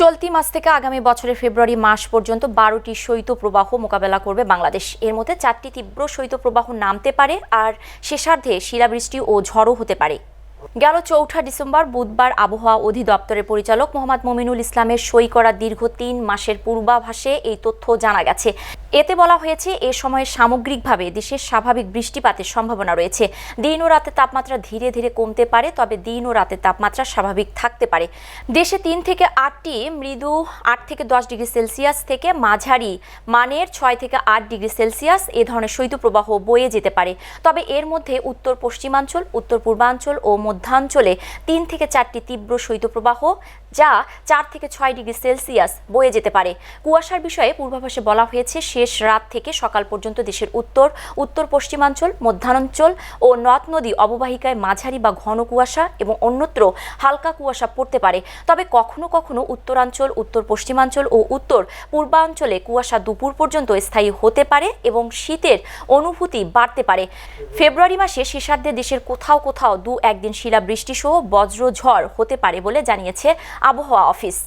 চলতি মাস থেকে আগামী বছরের ফেব্রুয়ারি মাস পর্যন্ত বারোটি শৈত্যপ্রবাহ মোকাবেলা করবে বাংলাদেশ। এর মধ্যে চারটি তীব্র শৈত্যপ্রবাহ নামতে পারে আর শেষার্ধে শিলাবৃষ্টি ও ঝড়ও হতে পারে। গেল চৌঠা ডিসেম্বর বুধবার আবহাওয়া অধিদপ্তরের পরিচালক মোহাম্মদ মমিনুল ইসলামের সই করা দীর্ঘ তিন মাসের পূর্বাভাসে এই তথ্য জানা গেছে। এতে বলা হয়েছে, এ সময়ে সামগ্রিকভাবে দেশের স্বাভাবিক বৃষ্টিপাতের সম্ভাবনা রয়েছে। দিন ও রাতে তাপমাত্রা ধীরে ধীরে কমতে পারে, তবে দিন ও রাতে তাপমাত্রা স্বাভাবিক থাকতে পারে। দেশে তিন থেকে আটটি মৃদু আট থেকে দশ ডিগ্রি সেলসিয়াস থেকে মাঝারি মানের ছয় থেকে আট ডিগ্রি সেলসিয়াস এ ধরনের শৈত্যপ্রবাহ বয়ে যেতে পারে। তবে এর মধ্যে উত্তর পশ্চিমাঞ্চল, উত্তর পূর্বাঞ্চল ও মধ্যাঞ্চলে তিন থেকে চারটি তীব্র শৈত্যপ্রবাহ, যা চার থেকে ছয় ডিগ্রি সেলসিয়াস বয়ে যেতে পারে। কুয়াশার বিষয়ে পূর্বাভাসে বলা হয়েছে শেষ রাত থেকে সকাল পর্যন্ত দেশের উত্তর উত্তর পশ্চিমাঞ্চল, মধ্যাঞ্চল ও নদ নদী অববাহিকায় মাঝারি বা ঘন কুয়াশা এবং অন্যত্র হালকা কুয়াশা পড়তে পারে। তবে কখনো কখনো উত্তরাঞ্চল, উত্তর পশ্চিমাঞ্চল ও উত্তর পূর্বাঞ্চলে কুয়াশা দুপুর পর্যন্ত স্থায়ী হতে পারে এবং শীতের অনুভূতি বাড়তে পারে। ফেব্রুয়ারি মাসে শেষার্ধে দেশের কোথাও কোথাও দু একদিন শিলাবৃষ্টি সহ বজ্র ঝড় হতে পারে বলে জানিয়েছে আবহাওয়া অফিস।